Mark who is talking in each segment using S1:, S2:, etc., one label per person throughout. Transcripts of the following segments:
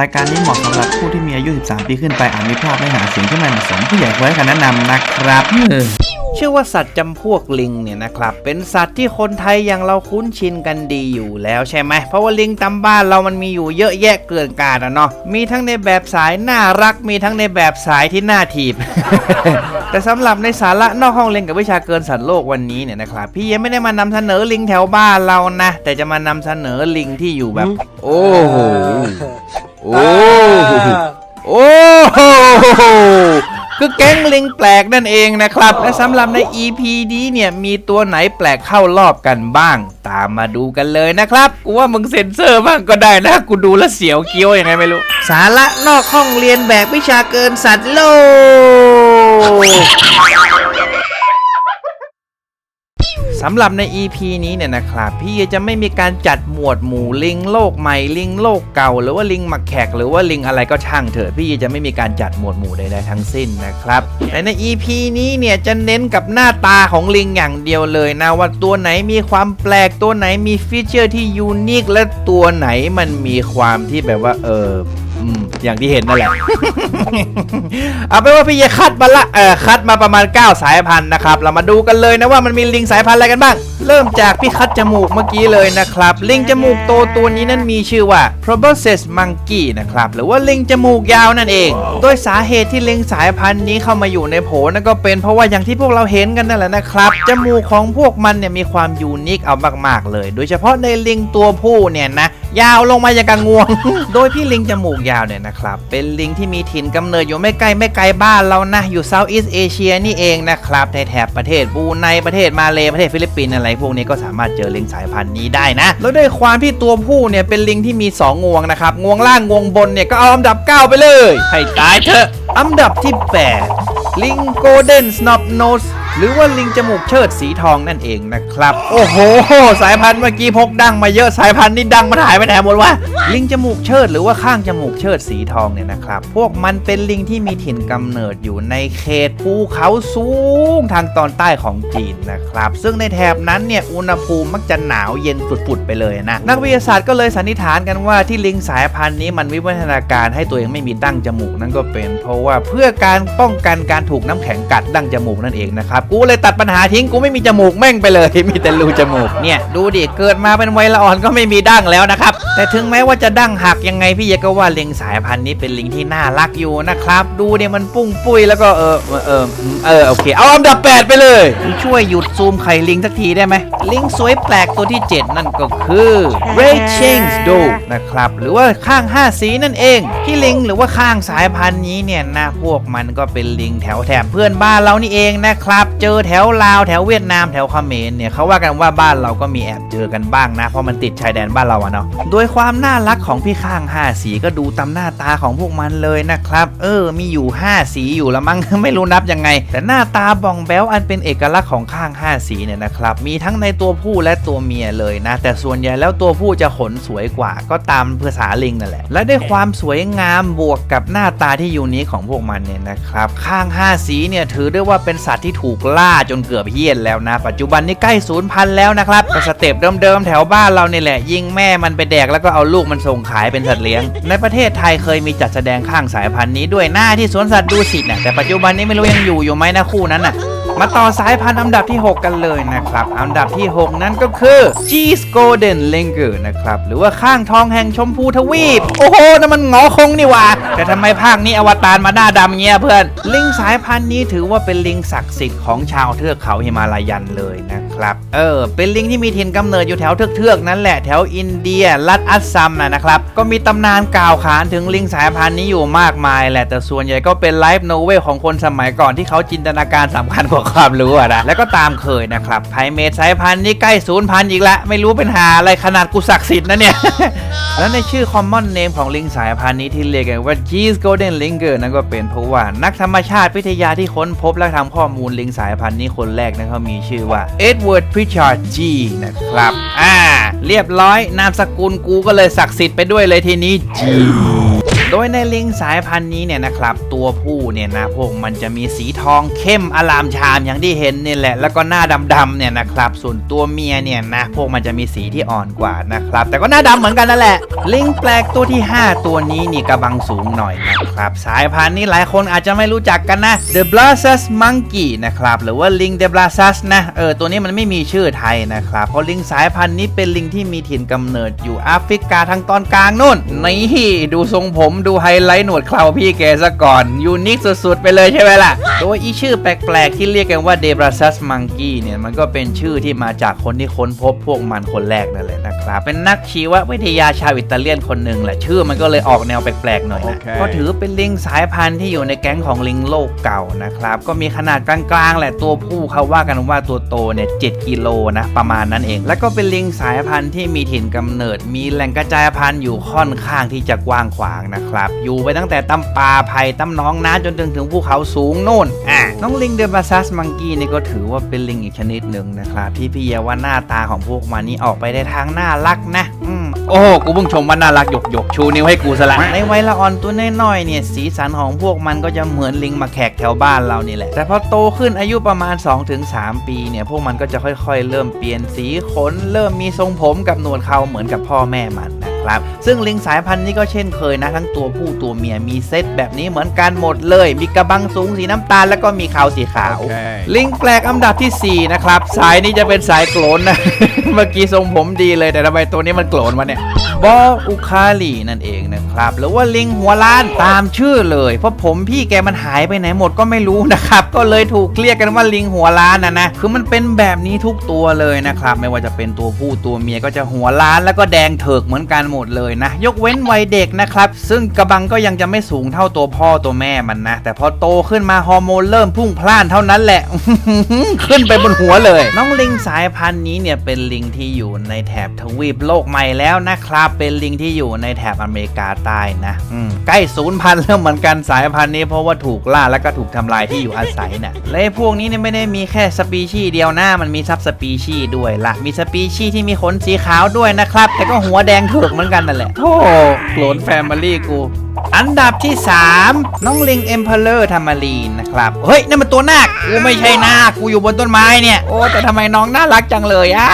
S1: รายการนี้เหมาะสำหรับผู้ที่มีอายุ 13 ปีขึ้นไปอาจมีภาพไม่หาเสียงที่ไม่เหมาะสมผู้ใหญ่ควรให้คำแนะนำนะครับเออ
S2: เชื่อว่าสัตว์จำพวกลิงเนี่ยนะครับ เป็นสัตว์ที่คนไทยอย่างเราคุ้นชินกันดีอยู่แล้วใช่ไหม เพราะว่าลิงตามบ้านเรามันมีอยู่เยอะแยะเกินกาดอะเนาะ มีทั้งในแบบสายน่ารัก มีทั้งในแบบสายที่น่าถีบ แต่สำหรับในสาระนอกห้องเรียนกับวิชาเกินสัตว์โลกวันนี้เนี่ยนะครับ พี่ยังไม่ได้มานำเสนอลิงแถวบ้านเรานะ แต่จะมานำเสนอลิงที่อยู่แบบ โอ้โห โอ้โหโอ้โหคือแก๊งลิงแปลกนั่นเองนะครับ และสำหรับใน EP นี้เนี่ยมีตัวไหนแปลกเข้ารอบกันบ้าง ตามมาดูกันเลยนะครับ กูว่ามึงเซ็นเซอร์บ้างก็ได้นะ กูดูแล้วเสียวเกี้ยวยังไงไม่รู้ สาระนอกห้องเรียนแบบวิชาเกินสัตว์โลก สำหรับใน EP นี้เนี่ยนะครับพี่จะไม่มีการจัดหมวดหมู่ลิงโลกใหม่ลิงโลกเก่า หรือว่าลิงหมักแขกหรือว่าลิงอะไรก็ช่างเถอะพี่จะไม่มีการจัดหมวดหมู่ใดๆทั้งสิ้นนะครับแต่ใน EP นี้เนี่ยจะเน้นกับหน้าตาของลิงอย่างเดียวเลยนะว่าตัวไหนมีความแปลกตัวไหนมีฟีเจอร์ที่ยูนิคและตัวไหนมันมีความที่แบบว่าเออ อืมอย่างที่เห็นนั่นแหละ เอาเป็นว่าพี่จะคัดมาละเออคัดมาประมาณ 9 สายพันธุ์นะครับ เรามาดูกันเลยนะว่ามันมีลิงสายพันธุ์อะไรกันบ้าง เริ่มจากพี่คัดจมูกเมื่อกี้เลยนะครับ ลิงจมูกโตตัวนี้นั้นมีชื่อว่า proboscis monkey นะครับ หรือว่าลิงจมูกยาวนั่นเอง โดยสาเหตุที่ลิงสายพันธุ์นี้เข้ามาอยู่ในโผนั่นก็เป็นเพราะว่าอย่างที่พวกเราเห็นกันนั่นแหละนะครับ จมูกของพวกมันเนี่ยมีความยูนิคเอามากๆเลย โดยเฉพาะในลิงตัวผู้เนี่ยนะ ยาวลงมาอย่างกับงวง โดยพี่ลิงจมูกยาวเนี่ยนะครับ เป็นลิงที่มีถิ่นกำเนิดอยู่ไม่ไกลไม่ไกลบ้านเรานะ อยู่เซาท์อีสเอเชียนี่เองนะครับ ในแถบประเทศบรูไนประเทศมาเลประเทศฟิลิปปินส์อะไรพวกนี้ก็สามารถเจอลิงสายพันธุ์นี้ได้นะ แล้วด้วยความที่ตัวผู้เนี่ยเป็นลิงที่มี 2 งวงนะครับ งวงล่างงวงบนเนี่ยก็เอาอันดับ 9 ไปเลย ให้ตายเถอะ อันดับที่ 8 ลิงโกลเด้นสโน p โนส หรือว่าลิงจมูกเชิดสีทองนั่นเองนะครับ โอ้โห สายพันธุ์เมื่อกี้พกดังมาเยอะสายพันธุ์นี่ดังมาหายไปไหนหมดวะลิงจมูกเชิดหรือว่าข้างจมูกเชิดสีทองเนี่ยนะครับ พวกมันเป็นลิงที่มีถิ่นกำเนิดอยู่ในเขตภูเขาสูงทางตอนใต้ของจีนนะครับ ซึ่งในแถบนั้นเนี่ยอุณหภูมิมักจะหนาวเย็นฝุดๆไปเลยนะนักวิทยาศาสตร์ก็เลยสันนิษฐานกันว่าที่ลิงสายพันธุ์นี้มันวิวัฒนาการให้ตัวเองไม่มีดั้งจมูกนั่นก็เป็น เพราะว่าเพื่อการป้องกันการถูกน้ำแข็งกัดดั้งจมูกนั่นเองนะครับกูเลยตัดปัญหาทิ้งกูไม่มีจมูกแม่งไปเลย มีแต่รูจมูกเนี่ยดูดิเกิดมาเป็นวัยละอ่อนก็ไม่มีดั้งแล้วนะครับ แต่ถึงแม้ว่าจะดั้งหักยังไงพี่ยก็ว่าลิงสายพันธุ์นี้เป็นลิงที่น่ารักอยู่นะครับ ดูเนี่ยมันปุ้งปุ้ยแล้วก็เออเออเออเออโอเคเอาอันดับ 8 ไปเลย ช่วยหยุดซูมไข่ลิงสักทีได้ไหมลิงสวยแปลกตัวที่ 7 นั่นก็คือ Ray Changs Do นะครับหรือว่าข้าง 5 สีนั่นเองพี่ลิงหรือว่าข้างสายพันธุ์นี้เนี่ยนะพวกมันก็เป็นลิงแถวแถบเพื่อนบ้านเรานี่เองนะครับเจอแถวลาวแถวเวียดนามแถวเขมรเนี่ยเขาว่ากันว่าบ้านเราก็มีแอบเจอกันบ้างนะ เพราะมันติดชายแดนบ้านเราอะเนาะโดยความน่ารักของพี่ข้าง5สีก็ดูตามหน้าตาของพวกมันเลยนะครับ เออ มีอยู่ 5 สีอยู่ละมั้งไม่รู้นับยังไง แต่หน้าตาบองแบวอันเป็นเอกลักษณ์ของข้าง 5 สีเนี่ยนะครับมีทั้งในตัวผู้และตัวเมียเลยนะ แต่ส่วนใหญ่แล้วตัวผู้จะขนสวยกว่า ก็ตามภาษาลิงนั่นแหละ และด้วยความสวยงามบวกกับหน้าตาที่ยูนิคของพวกมันเนี่ยนะครับข้าง 5 สีเนี่ยถือได้ว่าเป็นสัตว์ที่ถูกล่าจนเกือบเฮี้ยนแล้วนะ ปัจจุบันนี้ใกล้ศูนย์พันแล้วนะครับก็สเต็ปเดิมๆแถวบ้านเราเนี่ยแหละ ยิงแม่มันไปแดกแล้วก็เอาลูกมันส่งขายเป็นสัตว์เลี้ยง ในประเทศไทยเคยมีจัดแสดงข้างสายพันธุ์นี้ด้วยหน้าที่สวนสัตว์ดูสิตนะแต่ปัจจุบันนี้ไม่รู้ยังอยู่อยู่ไหมนะคู่นั้นน่ะ มาต่อสายพันธุ์อันดับที่ 6 กันเลยนะครับ อันดับที่ 6 นั้นก็คือ Cheese Golden Langer นะครับ หรือว่าข้างทองแห่งชมพูทวีป โอ้โหนั่นมันงอคงนี่ว่า แต่ทำไมภาคนี้อวตารมาหน้าดำเงี้ยเพื่อน ลิงสายพันธุ์นี้ถือว่าเป็นลิงศักดิ์สิทธิ์ของชาวเทือกเขาหิมาลายันเลยนะครับเออ เป็นลิงที่มีถิ่นกำเนิดอยู่แถวเทือกๆนั่นแหละแถวอินเดียรัฐอัสซัมนะนะครับ ก็มีตำนานกล่าวขานถึงลิงสายพันธุ์นี้อยู่มากมายแหละ แต่ส่วนใหญ่ก็เป็นไลฟ์โนเวลของคนสมัยก่อนที่เขาจินตนาการสำคัญกว่าความรู้อะนะ แล้วก็ตามเคยนะครับ ไพเมทสายพันธุ์นี้ใกล้ศูนย์พันธุ์อีกแล้วไม่รู้เป็นหาอะไรขนาดกูศักดิ์สิทธิ์นะเนี่ย แล้วในชื่อ common name ของลิงสายพันธุ์นี้ที่เรียกกันว่า Cheese Golden Linger นั่นก็เป็นเพราะว่านักธรรมชาติวิทยาที่ค้นพบและทำข้อมูลลิงสายพันธุ์นี้คนแรกนะเขามีชื่อว่าเวิร์ดพิชาจีนะครับ อ่า เรียบร้อยนามสกุลกูก็เลยศักดิ์สิทธิ์ไปด้วยเลยทีนี้ G โดยในลิงสายพันธุ์นี้เนี่ยนะครับ ตัวผู้เนี่ยนะพวกมันจะมีสีทองเข้มอลามชามอย่างที่เห็นนี่แหละ แล้วก็หน้าดำๆเนี่ยนะครับ ส่วนตัวเมียเนี่ยนะพวกมันจะมีสีที่อ่อนกว่านะครับ แต่ก็หน้าดำเหมือนกันนั่นแหละ ลิงแปลกตัวที่ 5 ตัวนี้นี่กระบังสูงหน่อยนะครับ สายพันธุ์นี้หลายคนอาจจะไม่รู้จักกันนะ The Blassus Monkey นะครับหรือว่าลิง The Blassus นะเออตัวนี้มันไม่มีชื่อไทยนะครับเพราะลิงสายพันธุ์นี้เป็นลิงที่มีถิ่นกำเนิดอยู่แอฟริกาทางตอนกลางนู่นนี่ดูทรงผมดูไฮไลท์หนวดเคราพี่แกซะก่อน ยูนิคสุดๆ ไปเลยใช่ไหมล่ะ โดยอีชื่อแปลกๆ ที่เรียกกันว่า The Blassus Monkey เนี่ย มันก็เป็นชื่อที่มาจากคนที่ค้นพบพวกมันคนแรกนั่นแหละนะครับ เป็นนักชีววิทยาชาวอิตาเลียนคนหนึ่งแหละ ชื่อมันก็เลยออกแนวแปลกๆหน่อยนะ
S1: โอเค
S2: ก็ถือเป็นลิงสายพันธุ์ที่อยู่ในแก๊งของลิงโลกเก่านะครับ ก็มีขนาดกลางๆ แหละตัวผู้เขาว่ากันว่าตัวโตเนี่ย7กิโลนะประมาณนั้นเอง แล้วก็เป็นลิงสายพันธุ์ที่มีถิ่นกำเนิด มีแหล่งกระจายพันธุ์อยู่ค่อนข้างที่จะกว้างขวางนะครับ อยู่ไปตั้งแต่ตำป่าไผ่ตำน้องน้ำจนถึงถึงภูเขาสูงโน่นอะน้องลิงเดบาซัสมังกี้นี่ก็ถือว่าเป็นลิงอีกชนิดหนึ่งนะครับ ที่พี่เยาว่าหน้าตาของพวกมันนี่ออกไปในทางน่ารักนะอืมโอ้กูเพิ่งชมว่าน่ารักหยกหยกชูนิ้วให้กูซะละในวัยละอ่อนตัวน้อยๆเนี่ยสีสันของพวกมันก็จะเหมือนลิงมาแขกแถวบ้านเรานี่แหละ แต่พอโตขึ้นอายุประมาณ 2-3 ปีเนี่ยพวกมันก็จะค่อยๆ เริ่มเปลี่ยนสีขน เริ่มมีทรงผมกับหนวดเขาเหมือนกับพ่อแม่มัน นะครับ ซึ่งลิงสายพันธุ์นี้ก็เช่นเคยนะ ทั้งตัวผู้ตัวเมียมีเซตแบบนี้เหมือนกันหมดเลย มีกระบังสูงสีน้ำตาลแล้วก็มีเขาสีขาวลิงแปลกอันดับทีสี่ 4 นะครับ สายนี้จะเป็นสายโกลนนะ เมื่อกี้ทรงผมดีเลยแต่ทำไมตัวนี้มันโกลนวะเนี่ยบออุคาลีนั่นเองนะครับ หรือว่าลิงหัวล้านตามชื่อเลย เพราะผมพี่แกมันหายไปไหนหมดก็ไม่รู้นะครับ ก็เลยถูกเรียกกันว่าลิงหัวล้านนะนะ คือมันเป็นแบบนี้ทุกตัวเลยนะครับ ไม่ว่าจะเป็นตัวผู้ตัวเมียก็จะหัวล้านแล้วก็แดงเถิกเหมือนกันหมดเลยนะ ยกเว้นวัยเด็กนะครับ ซึ่งกระบังก็ยังจะไม่สูงเท่าตัวพ่อตัวแม่มันนะ แต่พอโตขึ้นมาฮอร์โมนเริ่มพุ่งพล่านเท่านั้นแหละ ขึ้นไปบนหัวเลย น้องลิงสายพันธุ์นี้เนี่ยเป็นลิงที่อยู่ในแถบทวีปโลกใหม่แล้วนะครับ เป็นลิงที่อยู่ในแถบอเมริกาใต้นะใกล้ศูนย์พันธุ์แล้วเหมือนกันสายพันธุ์นี้เพราะว่าถูกล่าแล้วก็ถูกทำลายที่อยู่อาศัยนะ่ะและพวกนี้เนี่ยไม่ได้มีแค่สปีชีส์เดียวนะมันมีซับสปีชีส์ด้วยละมีสปีชีส์ที่มีขนสีขาวด้วยนะครับ แต่ก็หัวแดงเถือกเหมือนกันนั่นแหละโธ่โกลนแฟมิลี่กู อันดับที่ 3 น้องลิงเอ็มเพลเลอร์ทามารีนนะครับ เฮ้ยนั่นมันตัวนาคกูไม่ใช่นาคกูอยู่บนต้นไม้เนี่ย โอ้แต่ทำไมน้องน่ารักจังเลยอะ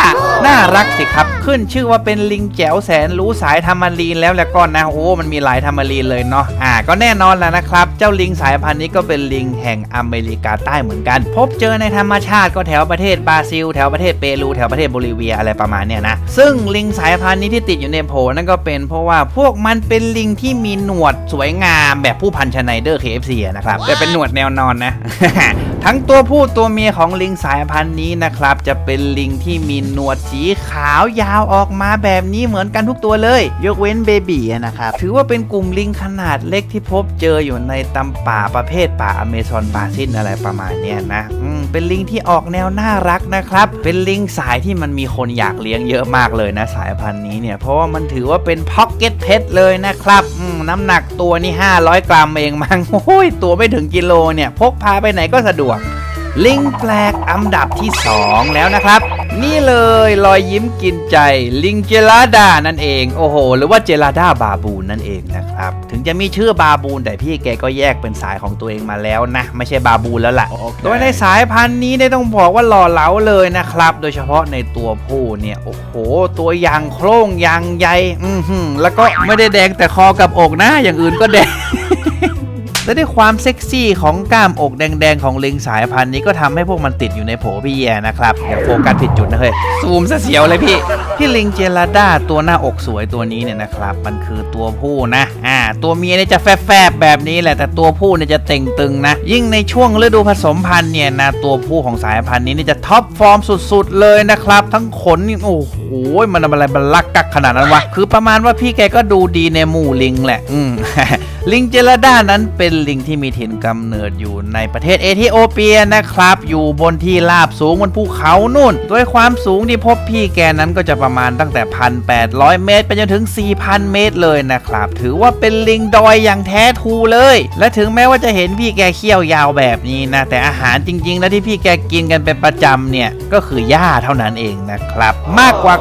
S2: น่ารักสิครับ ขึ้นชื่อว่าเป็นลิงแจ๋วแสนรู้สายทามารีนแล้วแล้วก็นะโอ้มันมีหลายทามารีนเลยเนาะอ่าก็แน่นอนแล้วนะครับ เจ้าลิงสายพันธุ์นี้ก็เป็นลิงแห่งอเมริกาใต้เหมือนกัน พบเจอในธรรมชาติก็แถวประเทศบราซิล แถวประเทศเปรูแถวประเทศโบลิเวียอะไรประมาณเนี้ยนะซึ่งลิงสายพันธุ์นี้ที่ติดอยู่ในโผนั่นก็เป็นเพราะว่าพวกมันเป็นลิงที่มีหนวดสวยงามแบบผู้พันชไนเดอร์ KFC อะนะครับแต่เป็นหนวดแนวนอนนะ ทั้งตัวผู้ตัวเมียของลิงสายพันธุ์นี้นะครับ จะเป็นลิงที่มีหนวดสีขาวยาวออกมาแบบนี้เหมือนกันทุกตัวเลย ยกเว้นเบบีอะนะครับถือว่าเป็นกลุ่มลิงขนาดเล็กที่พบเจออยู่ในตำป่าประเภทป่าอเมซอนบาซินอะไรประมาณนี้นะอืมเป็นลิงที่ออกแนวน่ารักนะครับ เป็นลิงสายที่มันมีคนอยากเลี้ยงเยอะมากเลยนะสายพันธุ์นี้เนี่ยเพราะว่ามันถือว่าเป็นพ็อกเก็ตเพชเลยนะครับอืมน้ำหนักตัวนี่500 กรัมเองมั้งโอ้ยตัวไม่ถึงกิโลเนี่ยพกพาไปไหนก็สะดวก ลิงแปลกอันดับที่ 2 แล้วนะครับ นี่เลยรอยยิ้มกินใจลิงเจลาดานั่นเอง โอ้โห หรือว่าเจลาดาบาบูนนั่นเองนะครับ ถึงจะมีชื่อบาบูนแต่พี่แกก็แยกเป็นสายของตัวเองมาแล้วนะ ไม่ใช่บาบูนแล้วล่ะ โดยในสายพันธุ์นี้เนี่ยต้องบอกว่าหล่อเหลาเลยนะครับ โดยเฉพาะในตัวผู้เนี่ย โอ้โห ตัวยางโคร่งยางใหญ่อือหือแล้วก็ไม่ได้แดงแต่คอกับอกนะ อย่างอื่นก็แดง และด้วยความเซ็กซี่ของกล้ามอกแดงๆของลิงสายพันธุ์นี้ก็ทำให้พวกมันติดอยู่ในโผพี่แย่นะครับอย่าโฟกัสผิดจุดนะเฮ้ยซูมซะเสียวเลยพี่พี่ลิงเจลาด้าตัวหน้าอกสวยตัวนี้เนี่ยนะครับ มันคือตัวผู้นะอ่าตัวเมียเนี่ยจะแฟบๆแบบนี้แหละแต่ตัวผู้เนี่ยจะเต่งตึงนะ ยิ่งในช่วงฤดูผสมพันธุ์เนี่ยนะตัวผู้ของสายพันธุ์นี้นี่จะท็อปฟอร์มสุดๆเลยนะครับ ทั้งขนนี่โอ้โหมันอะไรมันลักกักขนาดนั้นวะคือประมาณว่าพี่แกก็ดูดีในหมู่ลิงแหละ อืม ลิงเจลด้านั้นเป็นลิงที่มีถิ่นกำเนิดอยู่ในประเทศเอธิโอเปียนะครับ อยู่บนที่ราบสูงบนภูเขานู่น ด้วยความสูงที่พบพี่แกนั้นก็จะประมาณตั้งแต่ 1,800 เมตร ไปจนถึง 4,000 เมตรเลยนะครับ ถือว่าเป็นลิงดอยอย่างแท้ทูเลย และถึงแม้ว่าจะเห็นพี่แกเขี้ยวยาวแบบนี้นะ แต่อาหารจริง ๆ แล้วที่พี่แกกินกันเป็นประจำเนี่ย ก็คือหญ้าเท่านั้นเองนะครับ มากกว่า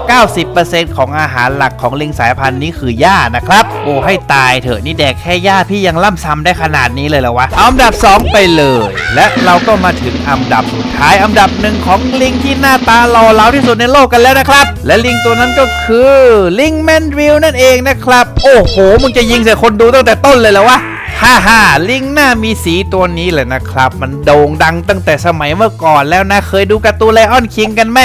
S2: 90%ของอาหารหลักของลิงสายพันธุ์นี้คือหญ้านะครับโอ้ให้ตายเถอะนี่แดกแค่หญ้าพี่ยังล่ำซ้ำได้ขนาดนี้เลยเหรอวะเอาอันดับ 2 ไปเลย และเราก็มาถึงอันดับสุดท้ายอันดับหนึ่งของลิงที่หน้าตาหล่อเหลาที่สุดในโลกกันแล้วนะครับ และลิงตัวนั้นก็คือลิงแมนดริลนั่นเองนะครับ โอ้โหมึงจะยิงใส่คนดูตั้งแต่ต้นเลยเหรอวะฮ่าฮ่าลิงหน้ามีสีตัวนี้แหละนะครับ มันโด่งดังตั้งแต่สมัยเมื่อก่อนแล้วนะเคยดูการ์ตูนไลออนคิงกันไหม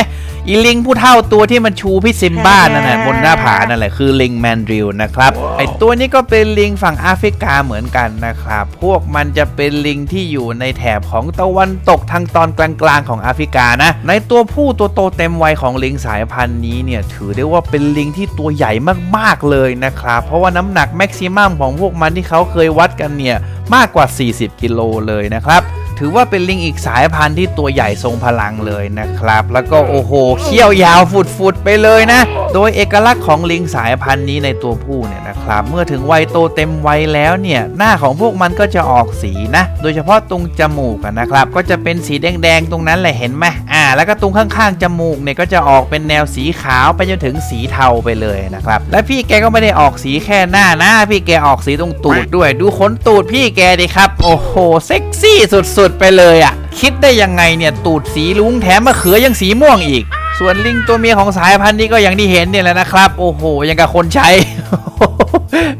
S2: อีลิงผู้เท่าตัวที่มันชูพี่ซิมบ้านั่นแหละบนหน้าผานั่นแหละคือลิงแมนดริลนะครับไอตัวนี้ก็เป็นลิงฝั่งแอฟริกาเหมือนกันนะครับ พวกมันจะเป็นลิงที่อยู่ในแถบของตะวันตกทางตอนกลางๆของแอฟริกานะ ในตัวผู้ตัวโตเต็มวัยของลิงสายพันธุ์นี้เนี่ยถือได้ว่าเป็นลิงที่ตัวใหญ่มากๆเลยนะครับ เพราะว่าน้ำหนักแม็กซิมัมของพวกมันที่เขาเคยวัดกันเนี่ยมากกว่า 40 กิโลเลยนะครับ ถือว่าเป็นลิงอีกสายพันธุ์ที่ตัวใหญ่ทรงพลังเลยนะครับ แล้วก็โอ้โหเขี้ยวยาวฟุดๆไปเลยนะ โดยเอกลักษณ์ของลิงสายพันธุ์นี้ในตัวผู้เนี่ยนะครับ เมื่อถึงวัยโตเต็มวัยแล้วเนี่ย หน้าของพวกมันก็จะออกสีนะ โดยเฉพาะตรงจมูกอะนะครับ ก็จะเป็นสีแดงๆตรงนั้นแหละเห็นไหมอ่า แล้วก็ตรงข้างๆจมูกเนี่ยก็จะออกเป็นแนวสีขาวไปจนถึงสีเทาไปเลยนะครับ และพี่แกก็ไม่ได้ออกสีแค่หน้านะ พี่แกออกสีตรงตูดด้วย ดูขนตูดพี่แกดิครับ โอ้โห เซ็กซี่สุดๆไปเลยอะ คิดได้ยังไงเนี่ย ตูดสีลุงแถมมะเขือยังสีม่วงอีก ส่วนลิงตัวเมียของสายพันธุ์นี้ก็อย่างที่เห็นเนี่ยแหละนะครับ โอ้โห ยังกับคนใช้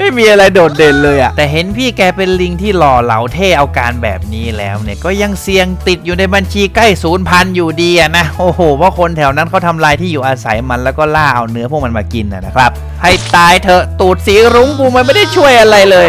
S2: ไม่มีอะไรโดดเด่นเลยอะแต่เห็นพี่แกเป็นลิงที่หล่อเหลาเท่เอาการแบบนี้แล้วเนี่ยก็ยังเสี่ยงติดอยู่ในบัญชีใกล้ศูนย์พันอยู่ดีอะนะโอ้โหเพราะคนแถวนั้นเขาทำลายที่อยู่อาศัยมันแล้วก็ล่าเอาเนื้อพวกมันมากินนะนะครับ ให้ตายเถอะตูดสีรุ้งกูมันไม่ได้ช่วยอะไรเลย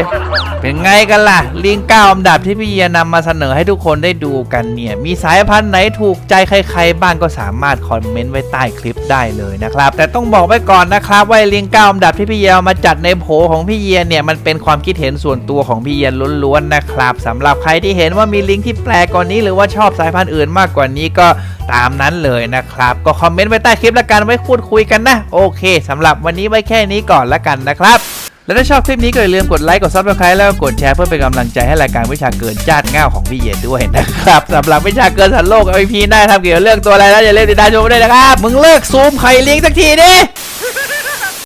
S2: เป็นไงกันล่ะ ลิงก้าอันดับที่พี่เยียนำมาเสนอให้ทุกคนได้ดูกันเนี่ย มีสายพันธุ์ไหนถูกใจใครๆบ้างก็สามารถคอมเมนต์ไว้ใต้คลิปได้เลยนะครับ แต่ต้องบอกไว้ก่อนนะครับว่าลิงก้าอันดับที่พี่เยียเอามาจัดในโผของพี่เยียเนี่ยมันเป็นความคิดเห็นส่วนตัวของพี่เยียล้วนๆนะครับสำหรับใครที่เห็นว่ามีลิงก์ที่แปลกกว่านี้ หรือว่าชอบสายพันธุ์อื่นมากกว่านี้ก็ตามนั้นเลยนะครับ ก็คอมเมนต์ไว้ใต้คลิปแล้วกันไว้พูดคุยกันนะโอเคสำหรับวันนี้ไว้แค่นี้ก่อนแล้วกันนะครับและถ้าชอบคลิปนี้ก็อย่าลืมกดไลค์กดซับสไครต์แล้วกดแชร์เพื่อเป็นกำลังใจให้รายการวิชาเกินจาดง่าวของพี่เย็นด้วยนะครับสำหรับวิชาเกินสันโลก MVP ได้ทำเกี่ยวกับเรื่องตัวอะไรแล้วอย่าลืมติดตามชมด้วยนะครับ มึงเลิกซูมไข่ลิงสักทีดิ